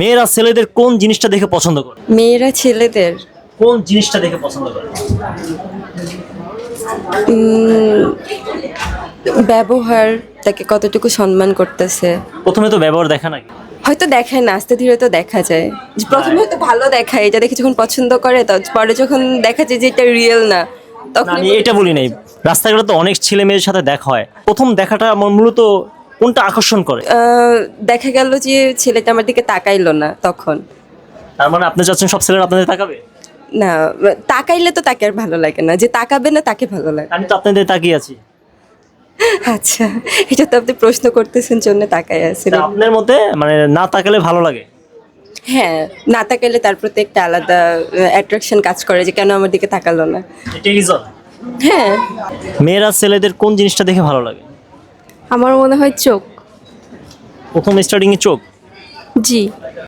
মেয়েরা ছেলেদের কোন জিনিসটা দেখে পছন্দ করে? মেয়েরা ছেলেদের? কোন জিনিসটা দেখে পছন্দ করে? ব্যবহার তাকে কতটুকু সম্মান করতেছে। প্রথমে তো ব্যবহার দেখা নাকি? হয়তো দেখায় না আস্তে ধীরে তো দেখা যায়। প্রথমে হয়তো ভালো দেখায় এটা দেখে যখন পছন্দ করে পরে যখন দেখা যায় যে এটা রিয়েল না না, তখন আমি এটা বলি নাই। রাস্তাঘাটে তো অনেক ছেলে মেয়ের সাথে দেখা হয়। প্রথম দেখাটা আমার মূলত কোনটা আকর্ষণ করে? দেখা গেল যে ছেলেটা আমার দিকে তাকাইলো না তখন। তার মানে আপনি চাচ্ছেন সব ছেলেরা আপনাদের তাকাবে? না তাকাইলে তো তাকে আর ভালো লাগে না। যে তাকাবে না তাকে ভালো লাগে। আমি তো আপনাদের তাকিয়ে আছি। আচ্ছা এটা তো আপনি প্রশ্ন করতেছেন জন্য তাকাই আছে আপনার মতে মানে না তাকালে ভালো লাগে? হ্যাঁ না তাকাইলে তার প্রতি একটা আলাদা অ্যাট্রাকশন কাজ করে যে কেন আমার দিকে তাকালো না। হ্যাঁ। মেয়েরা ছেলেদের কোন জিনিসটা দেখে ভালো লাগে? আমার মনে হয় চোখ। প্রথম স্টার্টিং এ চোখ? জি।